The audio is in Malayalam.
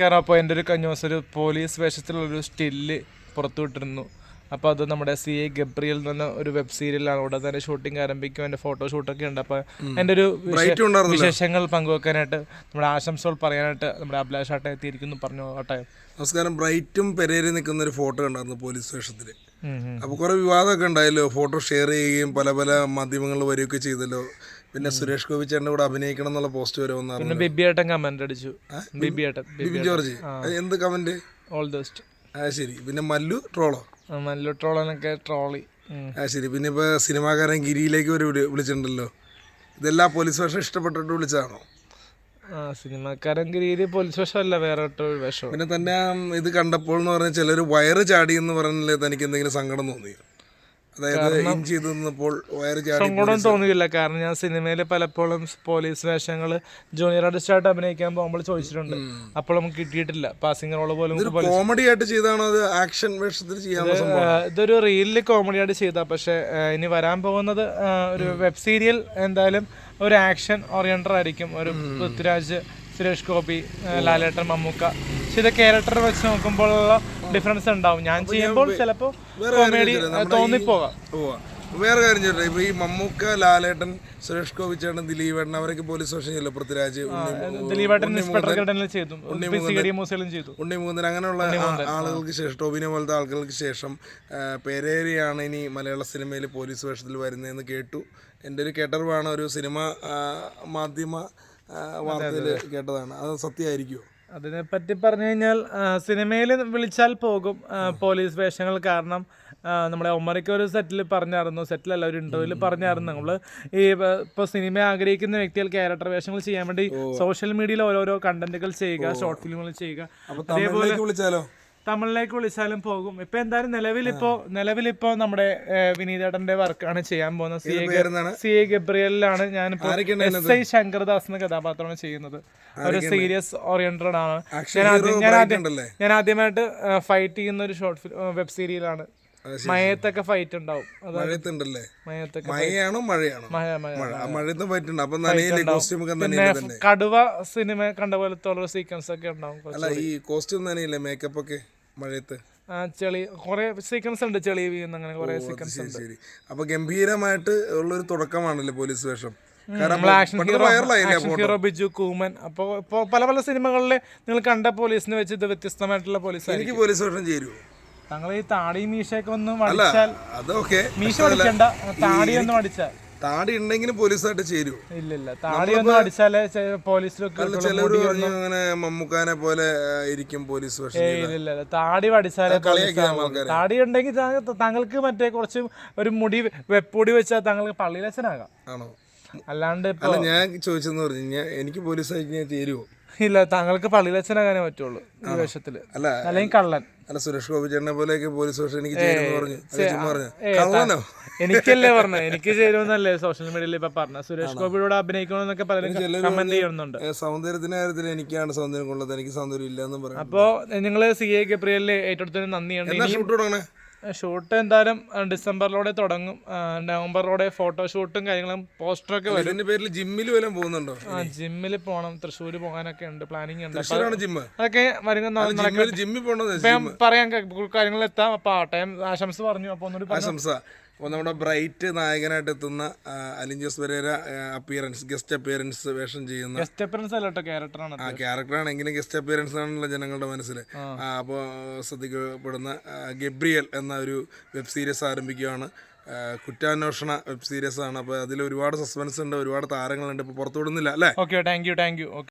കാരണം അപ്പോൾ എന്റെ ഒരു കഴിഞ്ഞ ദിവസം ഒരു പോലീസ് വേഷത്തിലുള്ളൊരു സ്റ്റില്ല് പുറത്തു വിട്ടിരുന്നു. അപ്പോൾ അത് നമ്മുടെ സി എ ഗബ്രിയൽ എന്ന് ഒരു വെബ് സീരിയലാണ് ഉടൻ തന്നെ ഷൂട്ടിംഗ് ആരംഭിക്കും. എന്റെ ഫോട്ടോ ഷൂട്ടൊക്കെ ഉണ്ട്. അപ്പോൾ എന്റെ ഒരു വിശേ- വിശേഷങ്ങൾ പങ്കുവെക്കാനായിട്ട് നമ്മുടെ ആശംസകൾ പറയാനായിട്ട് നമ്മുടെ അഭിലാഷ് ആട്ടെ എത്തിയിരിക്കുന്നു. പറഞ്ഞു ആട്ടെ നമസ്കാരം. ബ്രൈറ്റും പെരേരി നിൽക്കുന്ന ഒരു ഫോട്ടോ ഉണ്ടായിരുന്നു പോലീസ് സ്റ്റേഷനിൽ. അപ്പോൾ കുറേ വിവാദമൊക്കെ ഉണ്ടായല്ലോ. ഫോട്ടോ ഷെയർ ചെയ്യുകയും പല പല മാധ്യമങ്ങൾ വരികയൊക്കെ ചെയ്തല്ലോ. പിന്നെ സുരേഷ് ഗോപി ചേട്ടന്റെ കൂടെ അഭിനയിക്കണം എന്നുള്ള പോസ്റ്റ് വരെ ബിബി ഏട്ടൻ കമന്റ് അടിച്ചു. ബിബി ഏട്ടൻ ബിബി ജോർജ്. എന്ത് കമന്റ് ഓൾ ദസ്റ്റ് ആ ശരി. പിന്നെ മല്ലു ട്രോളോ? മല്ലു ട്രോളനൊക്കെ ട്രോളി. ആ ശരി. പിന്നെ ഇപ്പോൾ സിനിമാകാരൻ ഗിരിയിലേക്ക് ഒരു വിളി- വിളിച്ചിട്ടുണ്ടല്ലോ. ഇതെല്ലാം പോലീസ് വേഷം ഇഷ്ടപ്പെട്ടിട്ട് വിളിച്ചതാണോ? ആ സിനിമാക്കാരൻ ഗിരിയിൽ പോലീസ് വേഷമല്ല വേറെ വേഷം പിന്നെ തന്നെ ഇത് കണ്ടപ്പോൾ എന്ന് പറഞ്ഞാൽ ചിലർ വയറ് ചാടി എന്ന് പറഞ്ഞാൽ തനിക്ക് എന്തെങ്കിലും സങ്കടം തോന്നിയോ അതായത് ഇൻ ചെയ്ത് നിന്നപ്പോൾ വയറ് സങ്കടം തോന്നിയില്ല. കാരണം ഞാൻ സിനിമയിൽ പലപ്പോഴും പോലീസ് വേഷങ്ങൾ ജൂനിയർ ആർട്ടിസ്റ്റായിട്ട് അഭിനയിക്കാൻ പോകുമ്പോൾ ചോദിച്ചിട്ടുണ്ട്. അപ്പോൾ നമുക്ക് കിട്ടിയിട്ടില്ല. പാസിംഗ് റോൾ പോലും കോമഡി ആയിട്ട് ചെയ്താണോ അത് ആക്ഷൻ വേഷത്തിൽ ചെയ്യാൻ ഇതൊരു റീലിൽ കോമഡി ആയിട്ട് ചെയ്താ. പക്ഷെ ഇനി വരാൻ പോകുന്നത് ഒരു വെബ് സീരിയൽ എന്തായാലും ഒരു ആക്ഷൻ ഓറിയന്റർ ആയിരിക്കും. ഒരു പൃഥ്വിരാജ് സുരേഷ് ഗോപി ലാലേട്ടൻ മമ്മൂക്ക. പക്ഷെ ഇത് ക്യാരക്ടർ വെച്ച് നോക്കുമ്പോഴുള്ള ഡിഫറൻസ് ഉണ്ടാവും. ഞാൻ ചെയ്യുമ്പോൾ ചിലപ്പോ കോമഡി തോന്നിപ്പോകാം. വേറെ കാര്യം ചോദിച്ചേ ഇപ്പൊ ഈ മമ്മൂക്ക ലാലേട്ടൻ സുരേഷ് ഗോപി ചേട്ടൻ ദിലീപേട്ടൻ അവരൊക്കെ പോലീസ് സ്റ്റേഷൻ ചെയ്യല്ലോ പൃഥ്വിരാജ് ഉണ്ണി- ഇൻസ്പെക്ടർ ഗഡനിൽ ചെയ്തു. പി സി ഡി മൂസയിലും ഉണ്ണി മുകുന്ദൻ അങ്ങനെയുള്ള ആളുകൾക്ക് ശേഷം ടോബിനെ പോലത്തെ ആളുകൾക്ക് ശേഷം പേരേരിയാണ് ഇനി മലയാള സിനിമയിൽ പോലീസ് വേഷത്തിൽ വരുന്നതെന്ന് കേട്ടു. എന്റെ ഒരു കേട്ടറിവാണ് ഒരു സിനിമ മാധ്യമ വാർത്തയിൽ കേട്ടതാണ്. അത് സത്യമായിരിക്കുമോ? അതിനെപ്പറ്റി പറഞ്ഞു കഴിഞ്ഞാൽ സിനിമയിൽ വിളിച്ചാൽ പോകും പോലീസ് വേഷങ്ങൾ കാരണം നമ്മളെ നമ്മുടെ ഒമ്മറയ്ക്ക് ഒരു സെറ്റിൽ പറഞ്ഞായിരുന്നു സെറ്റിലല്ല ഒരു ഇന്റർവ്യൂവിൽ പറഞ്ഞായിരുന്നു. നമ്മൾ ഈ ഇപ്പോൾ സിനിമ ആഗ്രഹിക്കുന്ന വ്യക്തികൾ ക്യാരക്ടർ വേഷങ്ങൾ ചെയ്യാൻ വേണ്ടി സോഷ്യൽ മീഡിയയിൽ ഓരോരോ കണ്ടന്റുകൾ ചെയ്യുക ഷോർട്ട് ഫിലിമുകൾ ചെയ്യുക. അപ്പൊ തമിഴിലേക്ക് വിളിച്ചാലോ പോകും. ഇപ്പൊ എന്തായാലും നിലവിലിപ്പോ നിലവിലിപ്പോ നമ്മുടെ വിനീതേടന്റെ വിനീതേട്ടന്റെ വർക്കാണ് ചെയ്യാൻ പോകുന്നത്. സി എ സി എ ഗബ്രിയലിലാണ് ഞാനിപ്പോ എസ് ഐ ശങ്കർദാസ് എന്ന കഥാപാത്രമാണ് ചെയ്യുന്നത്. ഒരു സീരിയസ് ഓറിയന്റഡ് ആണ്. ഞാൻ ആദ്യം ഞാൻ ആദ്യം ഞാൻ ആദ്യമായിട്ട് ഫൈറ്റ് ചെയ്യുന്ന ഒരു ഷോർട്ട് ഫിലിം വെബ് സീരിയലാണ്. മയത്തൊക്കെ ഫൈറ്റ് ഉണ്ടാവും. മഴയത്തുണ്ടല്ലേ? മഴയാണോ മഴയാണോ? മഴ മഴ ഉണ്ട് അപ്പൊ തന്നെ കടുവ സിനിമ കണ്ട പോലത്തെ സീക്വൻസ് ഒക്കെ ഉണ്ടാവും അല്ല ഈ കോസ്റ്റ്യൂം നനയില്ലേ മേക്കപ്പ് ഒക്കെ? മഴയത്ത്. ആ, ചെളി കുറെ സീക്വൻസ് ഉണ്ട് ചെളി വീഴുന്ന അങ്ങനെ കുറെ സീക്വൻസ് ശരി ശരി. അപ്പൊ ഗംഭീരമായിട്ട് ഉള്ളൊരു തുടക്കമാണല്ലേ പോലീസ് വേഷം. കാരണം നമ്മൾ ആക്ഷൻ പെട്ടെന്ന് ഹീറോ വൈറലായില്ലേ ആക്ഷൻ ഹീറോ ബിജു കൂമൻ. അപ്പോൾ ഇപ്പോൾ പല പല സിനിമകളിൽ നിങ്ങൾ കണ്ട പോലീസിനെ വെച്ച് ഇത് വ്യത്യസ്തമായിട്ടുള്ള പോലീസ് എനിക്ക് പോലീസ് വേഷം ചേരുവോ താങ്കൾ ഈ താടി മീശയൊക്കെ ഒന്ന് അടിച്ചാൽ അതൊക്കെ മീശ അടിക്കണ്ട താടി ഒന്ന് മടിച്ചാൽ താടി ഉണ്ടെങ്കിലും പോലീസായിട്ട് ചേരൂ ഇല്ല താടി ഒന്ന് മടിച്ചാലേ പോലീസിലൊക്കെ അല്ല ചിലര് പറഞ്ഞു അങ്ങനെ മമ്മൂക്കാനെ പോലെ ഇരിക്കും പോലീസ് വേഷം ഇല്ല ഇല്ല. താടി പോലീസ്. ആൾക്കാരെ. താടി ഉണ്ടെങ്കിൽ താങ്കൾ- താങ്കൾക്ക് മറ്റേ കുറച്ച് ഒരു മുടി വെപ്പൊടി വെച്ചാൽ താങ്കൾക്ക് പള്ളിയിലച്ഛനാകാം. ആണോ? അല്ലാണ്ട് അല്ല ഞാൻ ചോദിച്ചെന്ന് പറഞ്ഞു ഞാൻ എനിക്ക് പോലീസ് ഞാൻ ചേരുവോ? ഇല്ല താങ്കൾക്ക് പള്ളിയിലച്ഛനാകാനേ പറ്റുള്ളൂ ഈ വേഷത്തിൽ. അല്ല അല്ലെങ്കിൽ കള്ളൻ. അല്ല സുരേഷ് ഗോപി ചേട്ടനെ പോലെയൊക്കെ പോലീസ് വേഷം എനിക്ക് ചേരുമെന്ന് പറഞ്ഞു. പറഞ്ഞു. കള്ളനോ? എനിക്കല്ലേ പറഞ്ഞത്? എനിക്ക് ചേരുമെന്നല്ലേ സോഷ്യൽ മീഡിയയിൽ ഇപ്പൊ പറഞ്ഞ സുരേഷ് ഗോപിയോട് അഭിനയിക്കണമെന്നൊക്കെ പലരും കമന്റ് ചെയ്യുന്നുണ്ട്. സൗന്ദര്യത്തിന്റെ കാര്യത്തിൽ എനിക്കാണ് സൗന്ദര്യം കൊള്ളത് എനിക്ക് സൗന്ദര്യം ഇല്ലെന്നും പറഞ്ഞു അപ്പോ നിങ്ങൾ സി എ ഗബ്രിയലിൽ ഏറ്റെടുത്തതിന് നന്ദിയുണ്ട്. ഷൂട്ട് എന്തായാലും ഡിസംബറിലൂടെ തുടങ്ങും. നവംബറിലൂടെ ഫോട്ടോഷൂട്ടും കാര്യങ്ങളും പോസ്റ്ററൊക്കെ വരും. പേരിൽ ജിമ്മിൽ വല്ലതും പോകുന്നുണ്ടോ? ആ ജിമ്മിൽ പോകണം തൃശ്ശൂർ പോകാനൊക്കെ ഉണ്ട്. പ്ലാനിങ് ഉണ്ട്. അതൊക്കെ വരുന്ന ജിമ്മിൽ ഞാൻ പറയാൻ കാര്യങ്ങൾ എത്താം അപ്പൊ ആ ടൈം ആശംസ പറഞ്ഞു. അപ്പൊ ഒന്നുകൂടി ആശംസ. അപ്പോൾ നമ്മുടെ ബ്രൈറ്റ് നായകനായിട്ട് എത്തുന്ന അലിഞ്ചസ് പെരേര അപ്പിയറൻസ് ഗസ്റ്റ് അപ്പിയറൻസ് വേഷം ചെയ്യുന്ന ഗസ്റ്റ് അപ്പിയറൻസ് അല്ല കേട്ടോ ക്യാരക്ടറാണ് ആ ക്യാരക്ടറാണ് എങ്കിലും ഗസ്റ്റ് അപ്പിയറൻസ് ആണല്ലോ ജനങ്ങളുടെ മനസ്സിൽ അപ്പോൾ ശ്രദ്ധിക്കപ്പെടുന്ന ഗബ്രിയൽ എന്ന ഒരു വെബ് സീരീസ് ആരംഭിക്കുകയാണ്. കുറ്റാന്വേഷണ വെബ് സീരീസ് ആണ്. അപ്പോൾ അതിൽ ഒരുപാട് സസ്പെൻസ് ഉണ്ട് ഒരുപാട് താരങ്ങളുണ്ട്. ഇപ്പോൾ പുറത്തു വിടുന്നില്ല അല്ലേ okay thank you thank you